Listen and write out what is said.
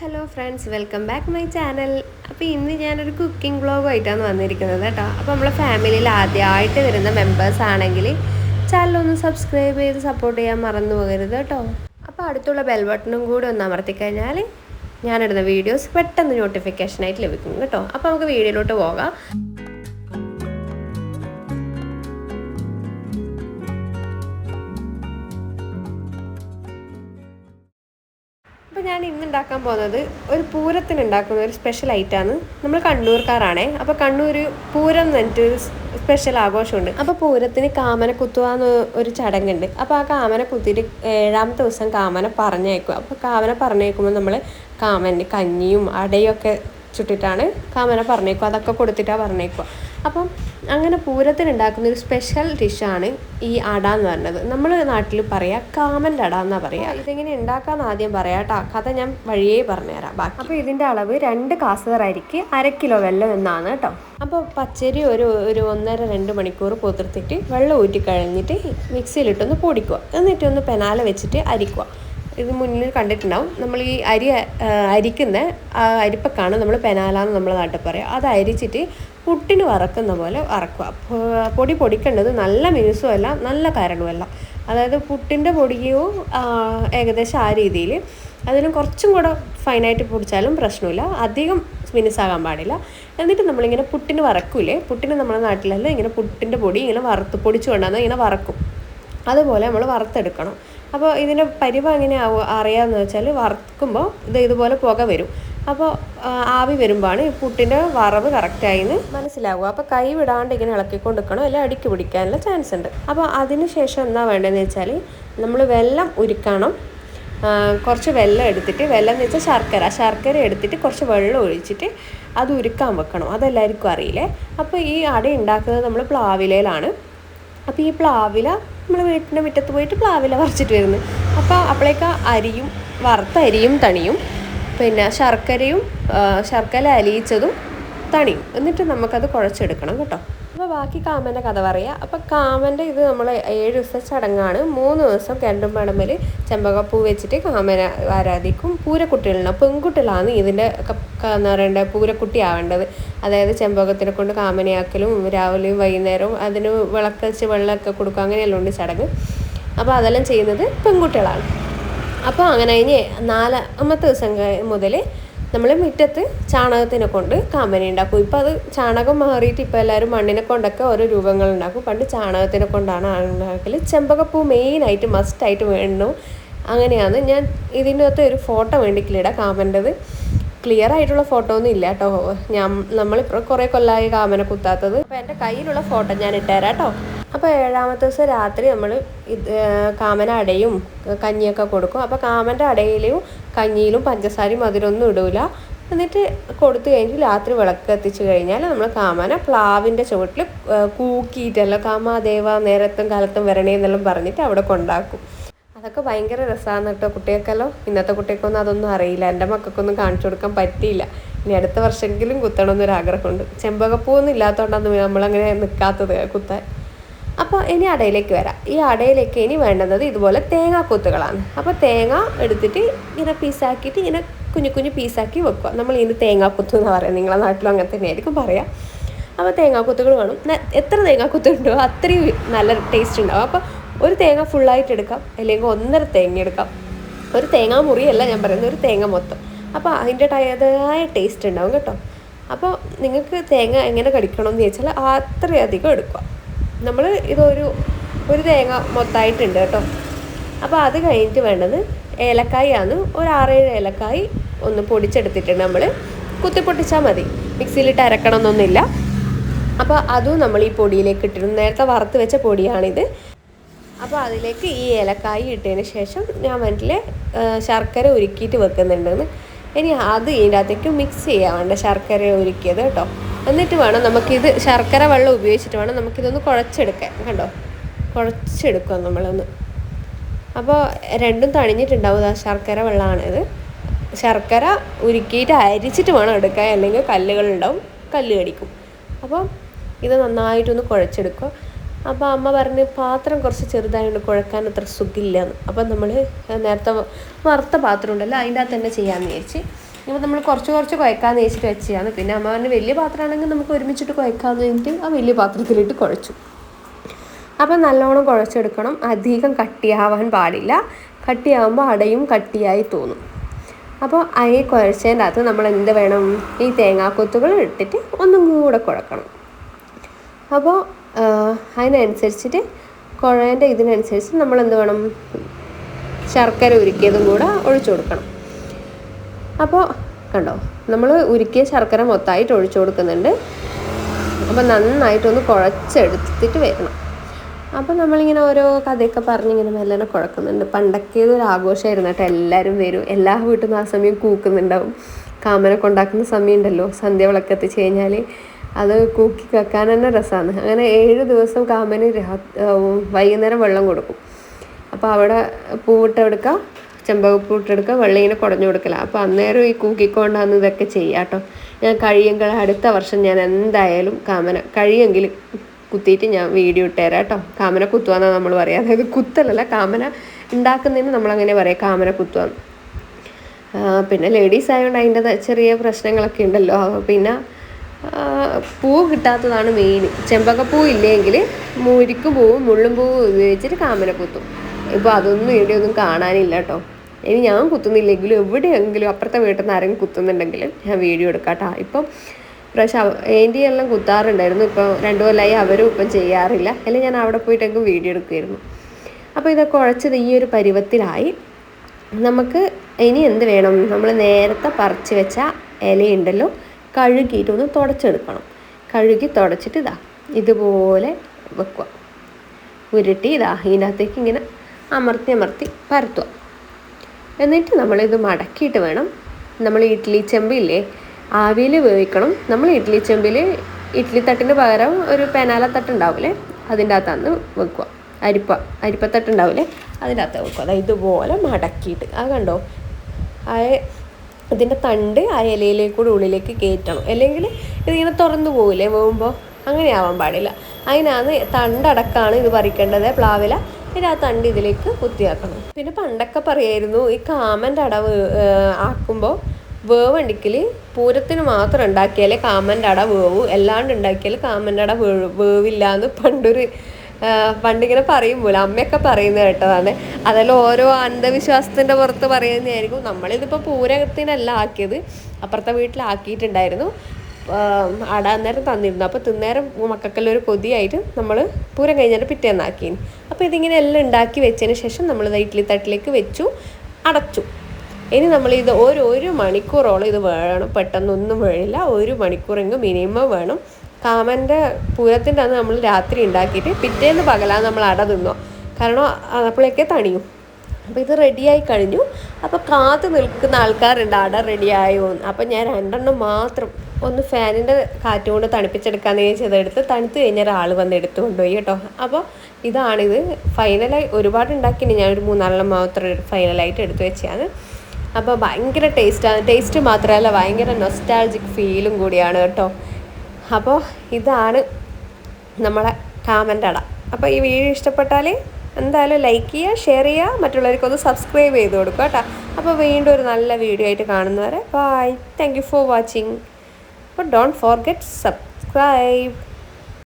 Hello friends welcome back my channel. അപ്പോൾ ഇന്ന് ഞാനൊരു കുക്കിംഗ് വ്ളോഗുമായിട്ടാണ് വന്നിരിക്കുന്നത് കേട്ടോ. അപ്പോൾ നമ്മളെ ഫാമിലിയിൽ ആദ്യമായിട്ട് വരുന്ന മെമ്പേഴ്സ് ആണെങ്കിൽ ചാനലൊന്ന് സബ്സ്ക്രൈബ് ചെയ്ത് സപ്പോർട്ട് ചെയ്യാൻ മറന്നു പോകരുത് കേട്ടോ. അപ്പോൾ അടുത്തുള്ള ബെൽ ബട്ടണും കൂടി ഒന്ന് അമർത്തിക്കഴിഞ്ഞാൽ ഞാനിടുന്ന വീഡിയോസ് പെട്ടെന്ന് നോട്ടിഫിക്കേഷനായിട്ട് ലഭിക്കും കേട്ടോ. അപ്പോൾ നമുക്ക് വീഡിയോയിലോട്ട് പോകാം. ഉണ്ടാക്കാൻ പോകുന്നത് ഒരു പൂരത്തിന് ഉണ്ടാക്കുന്ന ഒരു സ്പെഷ്യൽ ഐറ്റമാണ് നമ്മൾ കണ്ണൂർക്കാരാണേ. അപ്പോൾ കണ്ണൂർ പൂരം എന്ന് പറഞ്ഞിട്ട് ഒരു സ്പെഷ്യൽ ആഘോഷമുണ്ട്. അപ്പോൾ പൂരത്തിന് കാമന കുത്തുക എന്ന് ഒരു ചടങ്ങുണ്ട്. അപ്പോൾ ആ കാമന കുത്തിയിട്ട് ഏഴാമത്തെ ദിവസം കാമന പറഞ്ഞേക്കും. അപ്പോൾ കാമന പറഞ്ഞേക്കുമ്പോൾ നമ്മൾ കാമന് കഞ്ഞിയും അടയും ഒക്കെ ചുട്ടിട്ടാണ് കാമന പറഞ്ഞേക്കും. അതൊക്കെ കൊടുത്തിട്ടാണ് പറഞ്ഞേക്കുക അപ്പം അങ്ങനെ പൂരത്തിന് ഉണ്ടാക്കുന്ന ഒരു സ്പെഷ്യൽ ഡിഷാണ് ഈ അട എന്ന് പറയുന്നത് നമ്മൾ നാട്ടിൽ പറയാം കാമന്റെ അട എന്നാ പറയുക ഇതെങ്ങനെ ഉണ്ടാക്കാന്ന് ആദ്യം പറയാം കേട്ടോ. കഥ ഞാൻ വഴിയേ പറഞ്ഞുതരാം. ബാക്കി. അപ്പോൾ ഇതിന്റെ അളവ് രണ്ട് കാസർ അരിക്ക് അര കിലോ വെള്ളം എന്നാണ് കേട്ടോ. അപ്പോൾ പച്ചരി ഒരു ഒരു ഒന്നര രണ്ട് മണിക്കൂർ കുതിർത്തിട്ട് വെള്ളം ഊറ്റി കഴിഞ്ഞിട്ട് മിക്സിയിലിട്ടൊന്ന് പൊടിക്കുക. എന്നിട്ടൊന്ന് പെനാല വെച്ചിട്ട് അരിക്കുക. ഇത് മുന്നിൽ കണ്ടിട്ടുണ്ടാവും. നമ്മൾ ഈ അരി അരിക്കുന്ന അരിപ്പക്കാണ് നമ്മൾ പെനാലാന്ന് നമ്മൾ നാട്ടിൽ പറയുക അത് അരിച്ചിട്ട് പുട്ടിന് വറക്കുന്ന പോലെ വറക്കുക. പൊടി പൊടിക്കേണ്ടത് നല്ല മിനുസുമല്ല നല്ല കരടുമല്ല അതായത് പുട്ടിന്റെ പൊടിയോ ഏകദേശം ആ രീതിയിൽ അതിലും കുറച്ചും കൂടെ ഫൈനായിട്ട് പൊടിച്ചാലും പ്രശ്നമില്ല. അധികം മിനുസാകാൻ പാടില്ല. എന്നിട്ട് നമ്മളിങ്ങനെ പുട്ടിന് വറക്കൂലേ? പുട്ടിന് നമ്മുടെ നാട്ടിലെല്ലാം ഇങ്ങനെ പുട്ടിന്റെ പൊടി ഇങ്ങനെ വറുത്ത് പൊടിച്ചു കൊണ്ടാന്ന് ഇങ്ങനെ വറക്കും. അതുപോലെ നമ്മൾ വറുത്തെടുക്കണം. അപ്പോൾ ഇതിന്റെ പരിവം എങ്ങനെ അറിയാമെന്ന് വെച്ചാൽ വറുക്കുമ്പോൾ ഇത് ഇതുപോലെ പുക വരും. അപ്പോൾ ആവി വരുമ്പോഴാണ് ഈ പുട്ടിന്റെ വറവ് കറക്റ്റായിന്ന് മനസ്സിലാവുക. അപ്പോൾ കൈ വിടാണ്ട് ഇങ്ങനെ ഇളക്കി നിൽക്കണം അല്ലെങ്കിൽ അടിക്ക് പിടിക്കാനുള്ള ചാൻസ് ഉണ്ട്. അപ്പോൾ അതിന് ശേഷം എന്താ വേണ്ടതെന്ന് വെച്ചാൽ നമ്മൾ വെള്ളം ഉരുക്കണം. കുറച്ച് വെള്ളം എടുത്തിട്ട് വെള്ളം എന്ന് വെച്ചാൽ ശർക്കര. ശർക്കര എടുത്തിട്ട് കുറച്ച് വെള്ളം ഒഴിച്ചിട്ട് അത് ഉരുക്കാൻ വെക്കണം. അതെല്ലാവർക്കും അറിയില്ലേ? അപ്പോൾ ഈ അട ഉണ്ടാക്കുന്നത് നമ്മൾ പ്ലാവിലയിലാണ്. അപ്പോൾ ഈ പ്ലാവില നമ്മൾ വീട്ടിന്റെ മുറ്റത്ത് പോയിട്ട് പ്ലാവില പറിച്ചിട്ട് വരുന്നത്. അപ്പോൾ അപ്പോഴേക്ക് അരിയും വറുത്ത അരിയും തണിയും പിന്നെ ശർക്കരയും ശർക്കര അലിയിച്ചതും തണിയും. എന്നിട്ട് നമുക്കത് കുഴച്ചെടുക്കണം കേട്ടോ. അപ്പോൾ ബാക്കി കാമന്റെ കഥ പറയാം. അപ്പോൾ കാമന്റെ ഇത് നമ്മൾ ഏഴ് ദിവസം ചടങ്ങാണ്. മൂന്ന് ദിവസം രണ്ടും പടമ്പിൽ ചെമ്പകപ്പൂ വെച്ചിട്ട് കാമനെ ആരാധിക്കും. പൂരക്കുട്ടികളാണ്. പെൺകുട്ടികളാണ് ഇതിന്റെ എന്താ പറയേണ്ടത് പൂരക്കുട്ടി ആവേണ്ടത്. അതായത് ചെമ്പകത്തിനെ കൊണ്ട് കാമനയാക്കലും രാവിലെയും വൈകുന്നേരവും അതിന് വിളക്ക് വെച്ച് വെള്ളമൊക്കെ കൊടുക്കുക അങ്ങനെയെല്ലാം ഉണ്ട് ചടങ്ങ്. അപ്പോൾ അതെല്ലാം ചെയ്യുന്നത് പെൺകുട്ടികളാണ്. അപ്പോൾ അങ്ങനെ കഴിഞ്ഞ് നാലാമത്തെ ദിവസം മുതൽ നമ്മൾ മുറ്റത്ത് ചാണകത്തിനെ കൊണ്ട് കമ്പനി ഉണ്ടാക്കും. ഇപ്പോൾ അത് ചാണകം മാറിയിട്ട് ഇപ്പോൾ എല്ലാവരും മണ്ണിനെ കൊണ്ടൊക്കെ ഓരോ രൂപങ്ങൾ ഉണ്ടാക്കും. പണ്ട് ചാണകത്തിനെ കൊണ്ടാണ് ഉണ്ടാക്കൽ ചെമ്പകപ്പൂ മെയിനായിട്ട് മസ്റ്റായിട്ട് വേണം. അങ്ങനെയാണ്. ഞാൻ ഇതിന്റെ അകത്ത് ഒരു ഫോട്ടോ വേണ്ടിക്കില്ല കാമന്റെത് ക്ലിയർ ആയിട്ടുള്ള ഫോട്ടോ ഒന്നും ഇല്ല കേട്ടോ. ഞാൻ നമ്മളിപ്പോൾ കുറേ കൊല്ലമായി കാമനെ കുത്താത്തത്. അപ്പോൾ എന്റെ കയ്യിലുള്ള ഫോട്ടോ ഞാൻ ഇട്ടുതരാം കേട്ടോ. അപ്പോൾ ഏഴാമത്തെ ദിവസം രാത്രി നമ്മൾ ഇത് കാമന അടയും കഞ്ഞിയൊക്കെ കൊടുക്കും. അപ്പോൾ കാമന്റെ അടയിലും കഞ്ഞിയിലും പഞ്ചസാരയും മധുരമൊന്നും ഇടൂല. എന്നിട്ട് കൊടുത്തു കഴിഞ്ഞ് രാത്രി വിളക്ക് എത്തിച്ചു കഴിഞ്ഞാൽ നമ്മൾ കാമന പ്ലാവിന്റെ ചുവട്ടിൽ കൂക്കിയിട്ടല്ലോ കാമാദേവ നേരത്തും കാലത്തും വരണേ എന്നെല്ലാം പറഞ്ഞിട്ട് അവിടെ കൊണ്ടാക്കും. അതൊക്കെ ഭയങ്കര രസമാണ് കേട്ടോ കുട്ടികൾക്കല്ലോ. ഇന്നത്തെ കുട്ടികൾക്കൊന്നും അതൊന്നും അറിയില്ല. എന്റെ മക്കൾക്കൊന്നും കാണിച്ചു കൊടുക്കാൻ പറ്റിയില്ല. ഇനി അടുത്ത വർഷമെങ്കിലും കുത്തണമെന്നൊരു ആഗ്രഹമുണ്ട് ചെമ്പകപ്പൂവൊന്നും ഇല്ലാത്തതുകൊണ്ടാണ് നമ്മളങ്ങനെ നിൽക്കാത്തത് കുത്താൻ. അപ്പോൾ ഇനി അടയിലേക്ക് വരാം. ഈ അടയിലേക്ക് ഇനി വേണ്ടുന്നത് ഇതുപോലെ തേങ്ങാക്കൊത്തുകളാണ്. അപ്പോൾ തേങ്ങ എടുത്തിട്ട് ഇങ്ങനെ പീസാക്കിയിട്ട് ഇങ്ങനെ കുഞ്ഞു കുഞ്ഞു പീസാക്കി വെക്കുക. നമ്മൾ ഇതിന് തേങ്ങാക്കൊത്ത് എന്ന് പറയാം നിങ്ങളെ നാട്ടിലും അങ്ങനെ തന്നെ ആയിരിക്കും പറയാം. അപ്പോൾ തേങ്ങാക്കൊത്തുകൾ വേണം. എത്ര തേങ്ങാക്കൊത്ത് ഉണ്ടോ അത്രയും നല്ല ടേസ്റ്റ് ഉണ്ടാവും. അപ്പോൾ ഒരു തേങ്ങ ഫുള്ളായിട്ട് എടുക്കാം. അല്ലെങ്കിൽ ഒന്നര തേങ്ങ എടുക്കാം. ഒരു തേങ്ങ മുറിയല്ല ഞാൻ പറയുന്നത്. ഒരു തേങ്ങ മൊത്തം. അപ്പോൾ അതിന്റെ ടയതായ ടേസ്റ്റ് ഉണ്ടാവും കേട്ടോ. അപ്പോൾ നിങ്ങൾക്ക് തേങ്ങ എങ്ങനെ കടിക്കണമെന്ന് ചോദിച്ചാൽ അത്രയധികം എടുക്കുക. നമ്മൾ ഇതൊരു ഒരു തേങ്ങ മൊത്തമായിട്ടുണ്ട് കേട്ടോ. അപ്പോൾ അത് കഴിഞ്ഞിട്ട് വേണ്ടത് ഏലക്കായാണ്. ഒരു ആറേഴ് ഏലക്കായി ഒന്ന് പൊടിച്ചെടുത്തിട്ടുണ്ട് നമ്മൾ കുത്തി പൊട്ടിച്ചാൽ മതി. മിക്സിയിലിട്ട് അരക്കണമെന്നൊന്നുമില്ല. അപ്പോൾ അതും നമ്മൾ ഈ പൊടിയിലേക്ക് ഇട്ടിരുന്നു നേരത്തെ വറുത്ത് വെച്ച പൊടിയാണിത്. അപ്പോൾ അതിലേക്ക് ഈ ഏലക്കായി ഇട്ടതിന് ശേഷം ഞാൻ വീട്ടിൽ ശർക്കര ഉരുക്കിയിട്ട് വെക്കുന്നുണ്ടെന്ന്. ഇനി അത് ഇതിന്റെ അകത്തേക്ക് മിക്സ് ചെയ്യാൻ വേണ്ട ശർക്കര ഉരുക്കിയത് കേട്ടോ. എന്നിട്ട് വേണം നമുക്കിത് ശർക്കര വെള്ളം ഉപയോഗിച്ചിട്ട് വേണം നമുക്കിതൊന്ന് കുഴച്ചെടുക്കാൻ. കണ്ടോ? കുഴച്ചെടുക്കുക നമ്മളൊന്ന്. അപ്പോൾ രണ്ടും തണിഞ്ഞിട്ടുണ്ടാവും ആ ശർക്കര വെള്ളമാണിത് ശർക്കര ഉരുക്കിയിട്ട് അരിച്ചിട്ട് വേണം എടുക്കാൻ. അല്ലെങ്കിൽ കല്ലുകളുണ്ടാവും കല്ല് കടിക്കും. അപ്പോൾ ഇത് നന്നായിട്ടൊന്ന് കുഴച്ചെടുക്കുക. അപ്പോൾ അമ്മ പറഞ്ഞ് പാത്രം കുറച്ച് ചെറുതായതുകൊണ്ട് കുഴക്കാൻ അത്ര സുഖമില്ലാന്ന്. അപ്പം നമ്മൾ നേരത്തെ വറുത്ത പാത്രം ഉണ്ടല്ലോ അതിന്റെ അകത്ത് തന്നെ ചെയ്യാമെന്ന് വിചാരിച്ച് ഇപ്പം നമ്മൾ കുറച്ച് കുറച്ച് കുഴക്കാമെന്ന് വെച്ചിട്ട് വെച്ചതാണ്. പിന്നെ അമ്മ പറഞ്ഞ് വലിയ പാത്രമാണെങ്കിൽ നമുക്ക് ഒരുമിച്ചിട്ട് കുഴക്കാമെന്ന് കഴിഞ്ഞിട്ട് ആ വലിയ പാത്രത്തിലിട്ട് കുഴച്ചു. അപ്പം നല്ലോണം കുഴച്ചെടുക്കണം. അധികം കട്ടിയാവാൻ പാടില്ല. കട്ടിയാവുമ്പോൾ അടയും കട്ടിയായി തോന്നും. അപ്പോൾ അരി കുഴച്ചതിന്റെ അകത്ത് നമ്മൾ എന്ത് വേണം? ഈ തേങ്ങാക്കൊത്തുകൾ ഇട്ടിട്ട് ഒന്നും കൂടെ കുഴക്കണം. അപ്പോൾ അതിനനുസരിച്ചിട്ട് കുഴേന്റെ ഇതിനനുസരിച്ച് നമ്മൾ എന്ത് വേണം? ശർക്കര ഉരുക്കിയതും കൂടെ ഒഴിച്ചു കൊടുക്കണം. അപ്പോൾ കണ്ടോ നമ്മൾ ഉരുക്കിയ ശർക്കര മൊത്തമായിട്ട് ഒഴിച്ചു കൊടുക്കുന്നുണ്ട്. അപ്പോൾ നന്നായിട്ടൊന്ന് കുഴച്ചെടുത്തിട്ട് വരണം അപ്പോൾ നമ്മളിങ്ങനെ ഓരോ കഥയൊക്കെ പറഞ്ഞിങ്ങനെ മെല്ലെ കുഴക്കുന്നുണ്ട്. പണ്ടൊക്കെ ഇതൊരു ആഘോഷമായിരുന്നു കേട്ടോ എല്ലാവരും വരും എല്ലാ വീട്ടിൽ ആ സമയം കൂക്കുന്നുണ്ടാവും. കാമനൊക്കെ കൊണ്ടാക്കുന്ന സമയം ഉണ്ടല്ലോ സന്ധ്യ വിളക്ക് എത്തിച്ച് കഴിഞ്ഞാൽ അത് കൂക്കി വെക്കാൻ തന്നെ രസമാണ്. അങ്ങനെ ഏഴ് ദിവസം കാമന് വൈകുന്നേരം വെള്ളം കൊടുക്കും. അപ്പോൾ അവിടെ പൂവിട്ട് എടുക്കുക ചെമ്പകപ്പൂട്ട് എടുക്കുക വെള്ളം ഇങ്ങനെ കുടഞ്ഞു കൊടുക്കല. അപ്പോൾ അന്നേരം ഈ കൂക്കിക്കൊണ്ടാന്ന് ഇതൊക്കെ ചെയ്യാം കേട്ടോ ഞാൻ കഴിയെങ്കിൽ അടുത്ത വർഷം ഞാൻ എന്തായാലും കാമന കഴിയുമെങ്കിൽ കുത്തിയിട്ട് ഞാൻ വീഡിയോ ഇട്ടുതരാം കേട്ടോ കാമന കുത്തുവാന്നാണ് നമ്മൾ പറയുക അതായത് കുത്തലല്ല കാമന ഉണ്ടാക്കുന്നതിന് നമ്മളങ്ങനെ പറയാം. കാമന കുത്തുവാന്ന് പിന്നെ ലേഡീസ് ആയതുകൊണ്ട് അതിന്റെ ചെറിയ പ്രശ്നങ്ങളൊക്കെ ഉണ്ടല്ലോ പിന്നെ പൂ കിട്ടാത്തതാണ് മെയിൻ ചെമ്പകപ്പൂ ഇല്ലെങ്കിൽ മുരിക്കും പൂവും മുള്ളും പൂവും ഉപയോഗിച്ചിട്ട് കാമന കുത്തും. ഇപ്പോൾ അതൊന്നും ഇവിടെയൊന്നും കാണാനില്ല കേട്ടോ ഇനി ഞാൻ കുത്തുന്നില്ലെങ്കിലും എവിടെയെങ്കിലും അപ്പുറത്തെ വീട്ടിൽ നിന്ന് ആരെങ്കിലും കുത്തുന്നുണ്ടെങ്കിൽ ഞാൻ വീഡിയോ എടുക്കാം കേട്ടോ ഇപ്പം പ്രാവശ്യം എന്റെ എല്ലാം കുത്താറുണ്ടായിരുന്നു. ഇപ്പോൾ രണ്ടു കൊല്ലമായി അവരും ഇപ്പം ചെയ്യാറില്ല. അല്ലെങ്കിൽ ഞാൻ അവിടെ പോയിട്ടെങ്കിലും വീഡിയോ എടുക്കുമായിരുന്നു അപ്പോൾ ഇതൊക്കെ ഉഴച്ചത് ഈ ഒരു പരുവത്തിലായി. നമുക്ക് ഇനി എന്ത് വേണം? നമ്മൾ നേരത്തെ പറിച്ച് വെച്ച ഇലയുണ്ടല്ലോ കഴുകിയിട്ട് ഒന്ന് തുടച്ചെടുക്കണം. കഴുകി തുടച്ചിട്ട് ഇതാ ഇതുപോലെ വെക്കുക. ഉരുട്ടി ഇതാ ഇതിനകത്തേക്ക് ഇങ്ങനെ അമർത്തി അമർത്തി പരത്തുക. എന്നിട്ട് നമ്മളിത് മടക്കിയിട്ട് വേണം. നമ്മൾ ഇഡ്ഡലി ചെമ്പില്ലേ ആവിയിൽ വേവിക്കണം. നമ്മൾ ഇഡ്ഡലി ചെമ്പിൽ ഇഡ്ഡലി തട്ടിന് പകരം ഒരു പെനാല തട്ടുണ്ടാവില്ലേ അതിന്റെ അകത്താണ് വെക്കുക. അരിപ്പ അരിപ്പത്തട്ടുണ്ടാവില്ലേ അതിന്റെ അകത്ത് വെക്കുക. അതായത് ഇതുപോലെ മടക്കിയിട്ട് ആ കണ്ടോ? ആ ഇതിന്റെ തണ്ട് ആ ഇലയിലേക്കൂടെ ഉള്ളിലേക്ക് കയറ്റണം. അല്ലെങ്കിൽ ഇതിങ്ങനെ തുറന്നു പോകില്ലേ വേകുമ്പോൾ അങ്ങനെ ആവാൻ പാടില്ല. അതിനാണ് തണ്ടടക്കാണ് ഇത് പറിക്കേണ്ടത് പ്ലാവില. പിന്നെ ആ തണ്ട് ഇതിലേക്ക് കുത്തിയാക്കണം. പിന്നെ പണ്ടൊക്കെ പറയായിരുന്നു ഈ കാമന്റെ അടവ് ആക്കുമ്പോൾ വേവണ്ടിക്കൽ പൂരത്തിന് മാത്രം ഉണ്ടാക്കിയാലേ കാമന്റെ അട വേവൂ. അല്ലാണ്ട് ഉണ്ടാക്കിയാൽ കാമന്റെ അട വേ വേവില്ല എന്ന് പണ്ടൊരു പണ്ടിങ്ങനെ പറയും പോലെ അമ്മയൊക്കെ പറയുന്നത് കേട്ടതാണ്. അതെല്ലാം ഓരോ അന്ധവിശ്വാസത്തിന്റെ പുറത്ത് പറയുന്നതായിരിക്കും. നമ്മളിതിപ്പോൾ പൂരത്തിനല്ല ആക്കിയത് അപ്പുറത്തെ വീട്ടിലാക്കിയിട്ടുണ്ടായിരുന്നു. അട നേരം തന്നിരുന്നു. അപ്പോൾ തിന്നേരം മക്കൾക്കെല്ലാം ഒരു കൊതിയായിട്ട് നമ്മൾ പൂരം കഴിഞ്ഞിട്ട് പിറ്റേന്നാക്കി അപ്പോൾ ഇതിങ്ങനെ എല്ലാം ഉണ്ടാക്കി വെച്ചതിന് ശേഷം നമ്മൾ ഇഡ്ഡലി തട്ടിലേക്ക് വെച്ചു അടച്ചു. ഇനി നമ്മൾ ഇത് ഒരു ഒരു മണിക്കൂറോളം ഇത് വേണം. പെട്ടെന്നൊന്നും വേണില്ല. ഒരു മണിക്കൂറെങ്കിലും മിനിമം വേണം. കാമന്റെ പൂരത്തിന്റെ അന്ന് നമ്മൾ രാത്രി ഉണ്ടാക്കിയിട്ട് പിറ്റേന്ന് പകലാന്ന് നമ്മൾ അട തിന്നോ. കാരണം അപ്പോഴേക്കെ തണിയും. അപ്പോൾ ഇത് റെഡിയായി കഴിഞ്ഞു. അപ്പോൾ കാത്തു നിൽക്കുന്ന ആൾക്കാരുണ്ട്. അട റെഡിയായോ അപ്പോൾ ഞാൻ രണ്ടെണ്ണം മാത്രം ഒന്ന് ഫാനിന്റെ കാറ്റ് കൊണ്ട് തണുപ്പിച്ചെടുക്കാന്ന് ചെയ്തെടുത്ത് തണുത്ത് കഴിഞ്ഞ ഒരാൾ വന്ന് എടുത്തു കൊണ്ടുപോയി കേട്ടോ. അപ്പോൾ ഇതാണിത്. ഫൈനലായി ഒരുപാട് ഉണ്ടാക്കിയിട്ട് ഞാൻ ഒരു മൂന്നാലെണ്ണം മാത്രം ഫൈനലായിട്ട് എടുത്തു വെച്ചാണ് അപ്പോൾ ഭയങ്കര ടേസ്റ്റാണ് ടേസ്റ്റ് മാത്രമല്ല ഭയങ്കര നൊസ്റ്റാൾജിക് ഫീലും കൂടിയാണ് കേട്ടോ. അപ്പോൾ ഇതാണ് നമ്മളെ കാമന്റെ അട അപ്പോൾ ഈ വീഡിയോ ഇഷ്ടപ്പെട്ടാൽ എന്തായാലും ലൈക്ക് ചെയ്യുക ഷെയർ ചെയ്യുക. മറ്റുള്ളവർക്കൊന്ന് സബ്സ്ക്രൈബ് ചെയ്ത് കൊടുക്കുക കേട്ടോ. അപ്പോൾ വീണ്ടും ഒരു നല്ല വീഡിയോ ആയിട്ട് കാണുന്നവരെ ബായ് താങ്ക് ഫോർ വാച്ചിങ് അപ്പോൾ ഡോണ്ട് ഫോർഗെറ്റ് സബ്സ്ക്രൈബ്